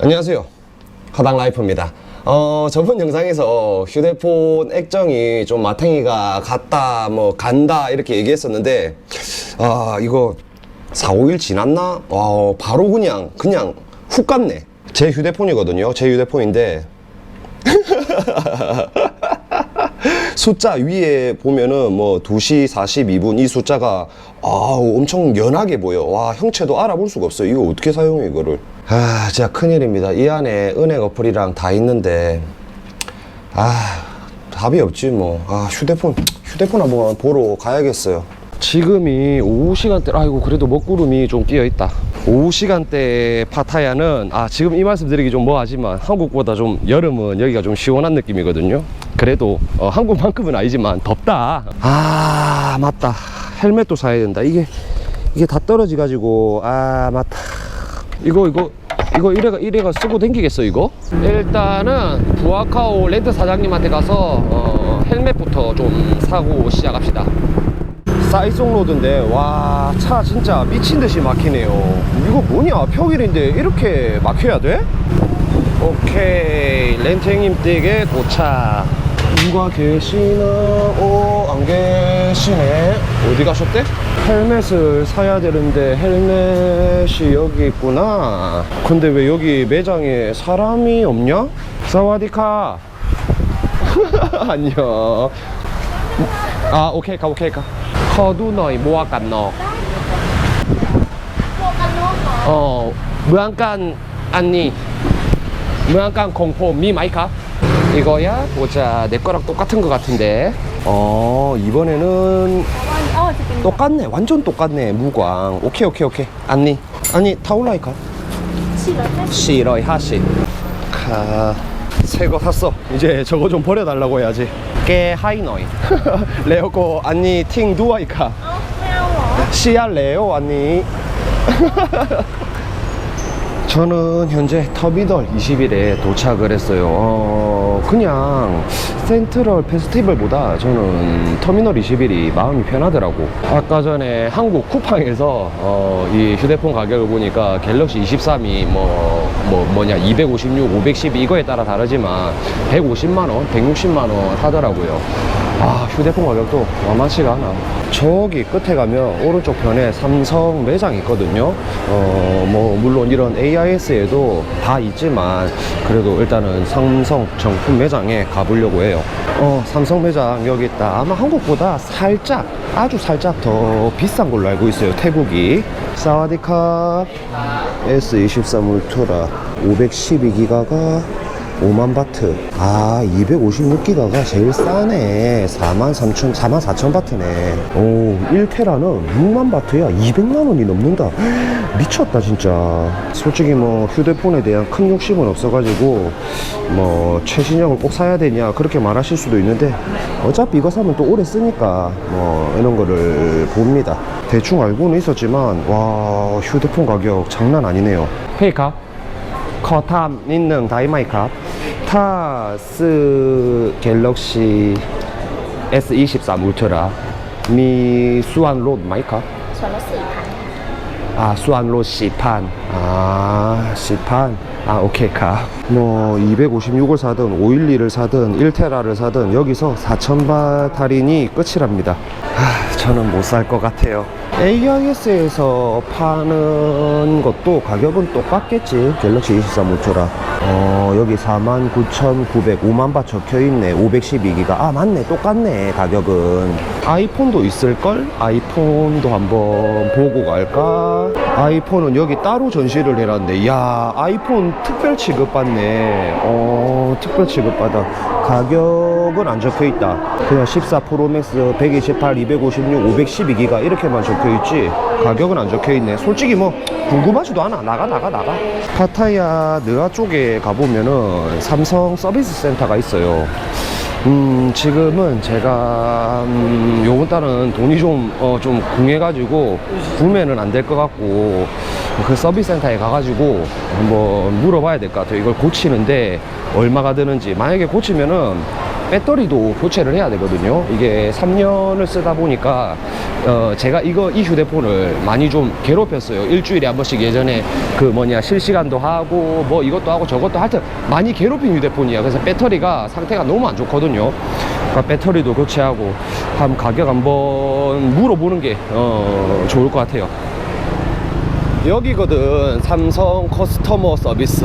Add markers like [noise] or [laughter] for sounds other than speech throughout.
안녕하세요. 허당 라이프입니다. 어, 저번 영상에서 휴대폰 액정이 좀 마탱이가 갔다, 뭐, 간다, 이렇게 얘기했었는데, 아, 이거 4, 5일 지났나? 와, 바로 그냥, 그냥 훅 갔네. 제 휴대폰이거든요. 제 휴대폰인데, [laughs] 숫자 위에 보면은 뭐 2시 42분 이 숫자가 아 엄청 연하게 보여. 와 형체도 알아볼 수가 없어요. 이거 어떻게 사용해 이거를? 아 진짜 큰일입니다. 이 안에 은행 어플이랑 다 있는데 아 답이 없지 뭐. 아 휴대폰 휴대폰 한번 보러 가야겠어요. 지금이 오후 시간대 아이고 그래도 먹구름이 좀 끼어 있다. 오후 시간대 파타야는 아 지금 이 말씀 드리기 좀 뭐하지만 한국보다 좀 여름은 여기가 좀 시원한 느낌이거든요. 그래도 어, 한국만큼은 아니지만 덥다. 아 맞다. 헬멧도 사야 된다. 이게 이게 다 떨어지 가지고 아 맞다. 이거 이거 이거 이래가 이래가 쓰고 댕기겠어 이거? 일단은 부아카오 렌트 사장님한테 가서 어, 헬멧부터 좀 사고 시작합시다. 사이송 로드인데 와 차 진짜 미친 듯이 막히네요. 이거 뭐냐 평일인데 이렇게 막혀야 돼? 오케이 렌트님 댁에 도착. 누가 계시나? 오, 안 계시네. 어디 가셨대? 헬멧을 사야 되는데 헬멧이 여기 있구나. 근데 왜 여기 매장에 사람이 없냐? 사와디카. [laughs] 안녕. 아, 오케이 가, 오케이 가. 모아간 너. 어? 이거야? 보자. 내 거랑 똑같은 거 같은데. 어, 이번에는 어, 똑같네. 완전 똑같네. 무광. 오케이, 오케이, 오케이. 안니. 아니, 타올라이카? 싫어. 하시. 카. 새거 샀어. 이제 저거 좀 버려달라고 해야지. 깨 하이너이. [laughs] 레오코 안니 팅. 어, 매워. 시야 레오 아니 [laughs] 저는 현재 터미널 21에 도착을 했어요 어, 그냥 센트럴 페스티벌보다 저는 터미널 21이 마음이 편하더라고. 아까 전에 한국 쿠팡에서 어, 이 휴대폰 가격을 보니까 갤럭시 23이 뭐, 뭐 뭐냐 256, 512 이거에 따라 다르지만 150만원, 160만원 하더라고요 아 휴대폰 가격도 만만치가 않아. 저기 끝에 가면 오른쪽 편에 삼성 매장이 있거든요. 어 뭐 물론 이런 AIS에도 다 있지만 그래도 일단은 삼성 정품 매장에 가보려고 해요. 어 삼성 매장 여기 있다. 아마 한국보다 살짝 아주 살짝 더 비싼 걸로 알고 있어요. 태국이. 사와디캅 S23 울트라. 512기가가 5만 바트. 아 256기가가 제일 싸네. 4만 3천 4만 4천 바트네. 오 1테라는 6만 바트야. 200만원이 넘는다. [gasps] 미쳤다 진짜. 솔직히 뭐 휴대폰에 대한 큰 욕심은 없어가지고 뭐 최신형을 꼭 사야 되냐 그렇게 말하실 수도 있는데 어차피 이거 사면 또 오래 쓰니까 뭐 이런 거를 봅니다. 대충 알고는 있었지만 와 휴대폰 가격 장난 아니네요. 페이카? 커탐 있는 다이마이캅 งได้ไหมครับ ถ้าซื้อ Galaxy S 2 3 Ultra มีส่วนลดไหมครับ ส่วนละสี่พัน อ่าส่วนลดสิบพันอ่าสิบพัน아 오케이 가. 뭐 256을 사든 512를 사든 1테라를 사든 여기서 4,000바 할인이 끝이랍니다. 하, 저는 못 살 것 같아요. AIS에서 파는 것도 가격은 똑같겠지. 갤럭시 23 울트라. 어, 여기 49,900, 5만 바 적혀 있네. 512기가. 아, 맞네. 똑같네. 가격은. 아이폰도 있을걸? 아이폰도 한번 보고 갈까? 아이폰은 여기 따로 전시를 해놨네. 야, 아이폰 특별 취급받네. 어, 특별 취급받아. 가격은 안 적혀 있다. 그냥 14 프로맥스 128, 256, 512기가 이렇게만 적혀 있지. 가격은 안 적혀 있네. 솔직히 뭐 궁금하지도 않아. 나가 나가 나가. 파타야 느아 쪽에 가보면은 삼성 서비스 센터가 있어요. 음, 지금은 제가, 음, 요번 달은 돈이 좀, 어, 좀 궁해가지고, 구매는 안 될 것 같고, 그 서비스 센터에 가가지고, 한번 물어봐야 될 것 같아요. 이걸 고치는데, 얼마가 드는지. 만약에 고치면은, 배터리도 교체를 해야 되거든요. 이게 3년을 쓰다 보니까 어, 제가 이거 이 휴대폰을 많이 좀 괴롭혔어요. 일주일에 한 번씩 예전에 그 뭐냐 실시간도 하고 뭐 이것도 하고 저것도 하여튼 많이 괴롭힌 휴대폰이야. 그래서 배터리가 상태가 너무 안 좋거든요. 그러니까 배터리도 교체하고 한 가격 한번 물어보는 게 어, 좋을 것 같아요. 여기거든. 삼성 커스터머 서비스.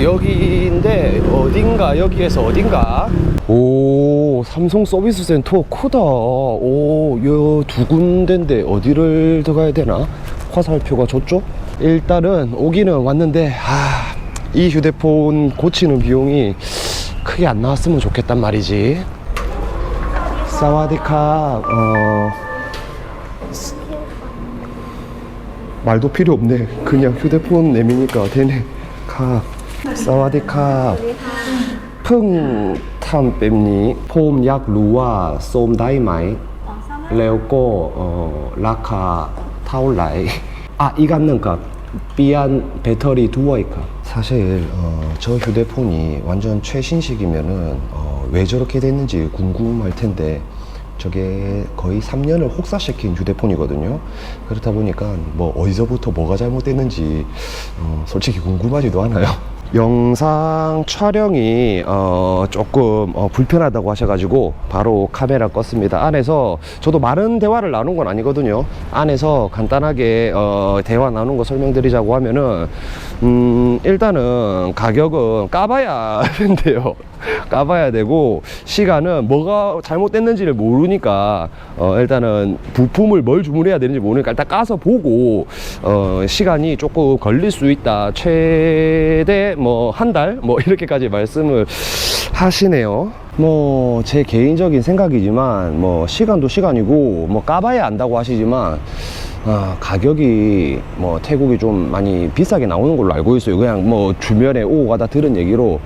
여기인데 어딘가 여기에서 어딘가? 오 삼성 서비스 센터 크다. 오여두 군데인데 어디를 들어가야 되나? 화살표가 저쪽 일단은 오기는 왔는데 아, 이 휴대폰 고치는 비용이 크게 안 나왔으면 좋겠단 말이지. 사와디캅 어 말도 필요 없네. 그냥 휴대폰 내미니까 되네. 카. 사와디카. 펑 탐뱀니 폼 약 루와 쏨 다이마이. 레오고 어, 라카 타올라이. 아 이간는가 삐안 배터리 두어이카. 사실 어, 저 휴대폰이 완전 최신식이면은 어, 왜 저렇게 됐는지 궁금할 텐데 저게 거의 3년을 혹사시킨 휴대폰이거든요. 그렇다 보니까 뭐 어디서부터 뭐가 잘못됐는지 어, 솔직히 궁금하지도 않아요 영상 촬영이 어, 조금 어, 불편하다고 하셔가지고 바로 카메라 껐습니다. 안에서 저도 많은 대화를 나눈 건 아니거든요. 안에서 간단하게 어, 대화 나눈 거 설명드리자고 하면은 음, 일단은 가격은 까봐야 [laughs] 된대요. 까봐야 되고 시간은 뭐가 잘못됐는지를 모르니까 어, 일단은 부품을 뭘 주문해야 되는지 모르니까 일단 까서 보고 어, 시간이 조금 걸릴 수 있다 최대 뭐 한 달 뭐 [laughs] 이렇게까지 말씀을 하시네요 뭐 제 개인적인 생각이지만 뭐 시간도 시간이고 뭐 까봐야 안다고 하시지만 아, 가격이 뭐 태국이 좀 많이 비싸게 나오는 걸로 알고 있어요. 그냥 뭐 주변에 오고 가다 들은 얘기로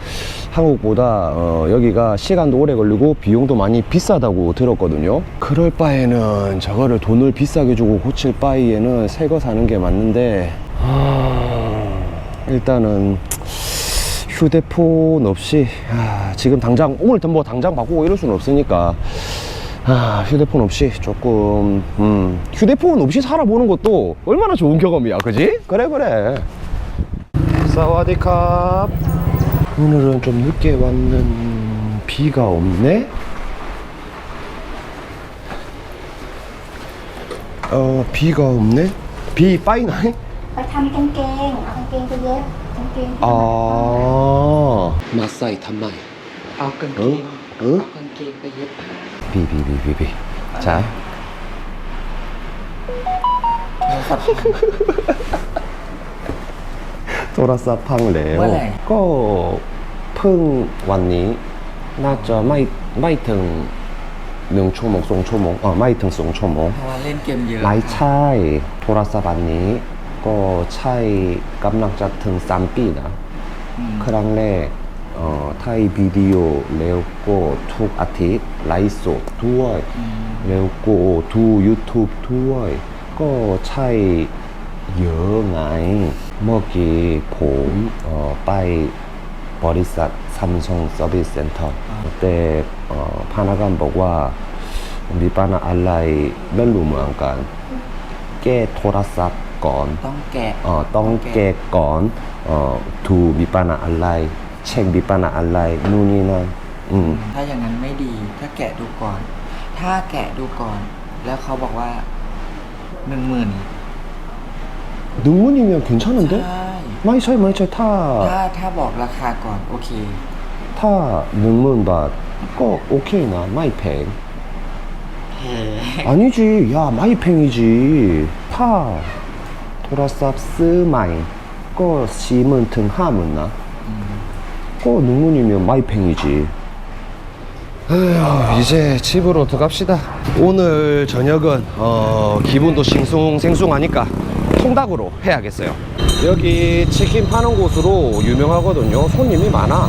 한국보다 어, 여기가 시간도 오래 걸리고 비용도 많이 비싸다고 들었거든요. 그럴 바에는 저거를 돈을 비싸게 주고 고칠 바에는 새 거 사는 게 맞는데 아, 일단은 휴대폰 없이 아, 지금 당장 오늘 뭐 당장 바꾸고 이럴 수는 없으니까 아, 휴대폰 없이 조금 음, 휴대폰 없이 살아보는 것도 얼마나 좋은 경험이야 그지? 그래 그래 사와디캅 오늘은 좀 늦게 왔는 비가 없네 어 비가 없네 비 빠이나이 ไปทำกางเกงเอากางเกงไปเย็บ เกงอ๋อ มาใส่ทำไม เอากางเกงเออากางเกงไปเย็บพี่พี่พี่พี่พี่ใช่โทรศัพท์พังแล้วก็เพิ่งวันนี้น่าจะไม่ไม่ถึงหนึ่งชั่วโมงสองชั่วโมงอ๋อไม่ถึงสองชั่วโมง เพราะว่าเล่นเกมเยอะ ไม่ใช่โทรศัพท์อันนี้ ก็ใช่กำลังจะถึงสามปีนะอืมครั้งแรกเอ่อถ่ายวิดีโอแล้วก็ทุกอาทิตย์ไลฟ์สดด้วย แล้วก็ดู YouTube ด้วย ก็ใช่เยอะไง เมื่อกี้ผมเอ่อไปบริษัท Samsung Service Center แต่เอ่อพนักงานบอกว่ามีปัญหาอะไรไม่รู้เหมือนกัน แก้โทรศัพท์ก่อน ต้องแกะ เอ่อต้องแก้ก่อนเอ่อถูกมีปัญหาอะไร เช็คมีปัญหาอะไรนู่นนี่นั่นอืม ถ้าอย่างนั้นไม่ดี ถ้าแกะดูก่อน ถ้าแกะดูก่อน แล้วเขาบอกว่าหนึ่งหมื่น 능문이면 괜찮은데? ใช่ ไม่ใช่ไม่ใช่ถ้า ถ้าถ้าบอกราคาก่อน โอเค ถ้าหนึ่งหมื่นบาทก็โอเคนะไม่แพง เฮ้ 아니지 야 많이 팽이지 타 토라삽 스마이. 거 시문 등 하문 나. 거, 능문이면 많이 팽이지. 에휴, 이제 집으로 들어갑시다. 오늘 저녁은 어, 기분도 싱숭생숭하니까 통닭으로 해야겠어요. 여기 치킨 파는 곳으로 유명하거든요. 손님이 많아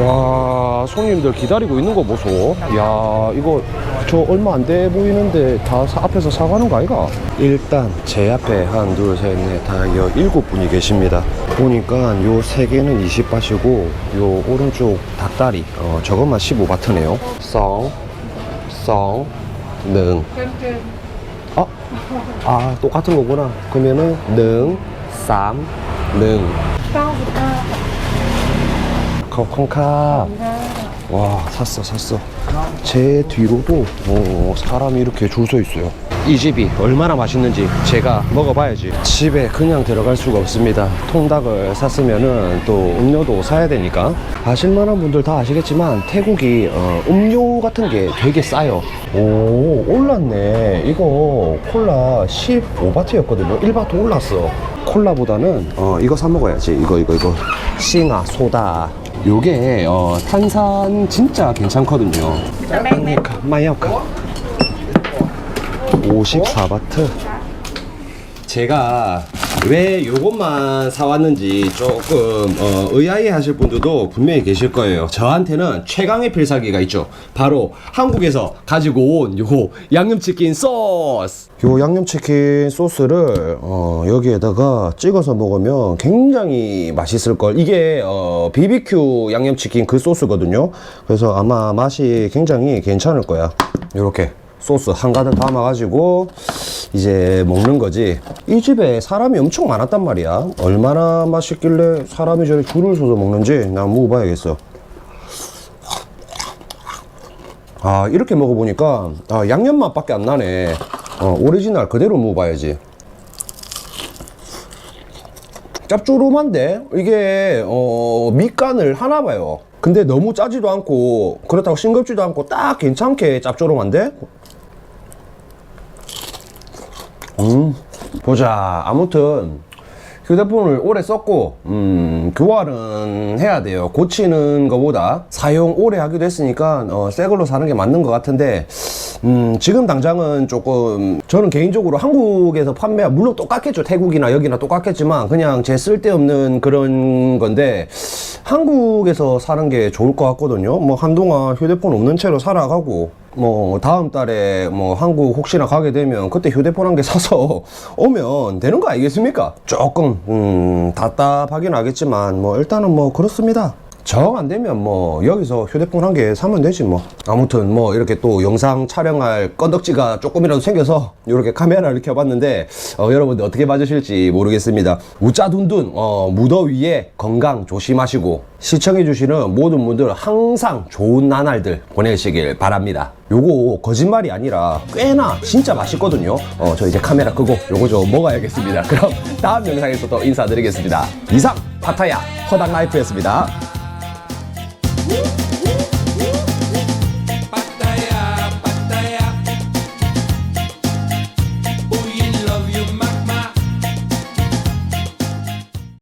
와 손님들 기다리고 있는 거 보소. 야 이거 저 얼마 안 돼 보이는데 다 사- 앞에서 사가는 거 아이가? 일단 제 앞에 한 둘 셋 넷다 여 일곱 분이 계십니다. 보니까 요 세 개는 20바시고 요 오른쪽 닭다리 어 저것만 15바트네요. 썽썽능. 어? 아 똑같은 거구나. 그러면은 능, 쌈, 능 99 콩카. 와 샀어 샀어. 제 뒤로도 어, 사람이 이렇게 줄 서 있어요. 이 집이 얼마나 맛있는지 제가 먹어봐야지. 집에 그냥 들어갈 수가 없습니다. 통닭을 샀으면은 또 음료도 사야 되니까. 아실만한 분들 다 아시겠지만 태국이 어, 음료 같은 게 되게 싸요. 오 올랐네. 이거 콜라 15바트였거든요. 1바트 올랐어. 콜라보다는 어, 이거 사 먹어야지. 이거 이거 이거. 싱아 소다 요게 어, 탄산 진짜 괜찮거든요. 그러니까. 마이어카 54바트. 제가 왜 요것만 사왔는지 조금 어, 의아해 하실 분들도 분명히 계실 거예요. 저한테는 최강의 필살기가 있죠. 바로 한국에서 가지고 온요 양념치킨 소스. 요 양념치킨 소스를 어, 여기에다가 찍어서 먹으면 굉장히 맛있을 걸. 이게 어, BBQ 양념치킨 그 소스거든요. 그래서 아마 맛이 굉장히 괜찮을 거야. 요렇게 소스 한가득 담아가지고 이제 먹는 거지. 이 집에 사람이 엄청 많았단 말이야. 얼마나 맛있길래 사람이 저리 줄을 서서 먹는지 나 먹어봐야겠어. 아 이렇게 먹어보니까 아, 양념 맛밖에 안 나네. 어, 오리지널 그대로 먹어봐야지. 짭조름한데 이게 어, 밑간을 하나 봐요. 근데 너무 짜지도 않고 그렇다고 싱겁지도 않고 딱 괜찮게 짭조름한데 보자. 아무튼 휴대폰을 오래 썼고 음, 교환은 해야 돼요. 고치는 것보다 사용 오래 하기도 했으니까 어, 새 걸로 사는 게 맞는 것 같은데 음, 지금 당장은 조금 저는 개인적으로 한국에서 판매 물론 똑같겠죠. 태국이나 여기나 똑같겠지만 그냥 제 쓸데없는 그런 건데 한국에서 사는 게 좋을 것 같거든요. 뭐 한동안 휴대폰 없는 채로 살아가고 뭐 다음 달에 뭐 한국 혹시나 가게 되면 그때 휴대폰 한 개 사서 [laughs] 오면 되는 거 아니겠습니까? 조금 음 답답하긴 하겠지만 뭐 일단은 뭐 그렇습니다. 정 안 되면 뭐 여기서 휴대폰 한 개 사면 되지 뭐. 아무튼 뭐 이렇게 또 영상 촬영할 건덕지가 조금이라도 생겨서 이렇게 카메라를 켜봤는데 어, 여러분들 어떻게 봐주실지 모르겠습니다. 우짜둔둔 어, 무더위에 건강 조심하시고 시청해주시는 모든 분들 항상 좋은 나날들 보내시길 바랍니다. 요거 거짓말이 아니라 꽤나 진짜 맛있거든요. 어, 저 이제 카메라 끄고 요거 좀 먹어야겠습니다. [laughs] 그럼 다음 영상에서 또 인사드리겠습니다. 이상 파타야 허당 라이프였습니다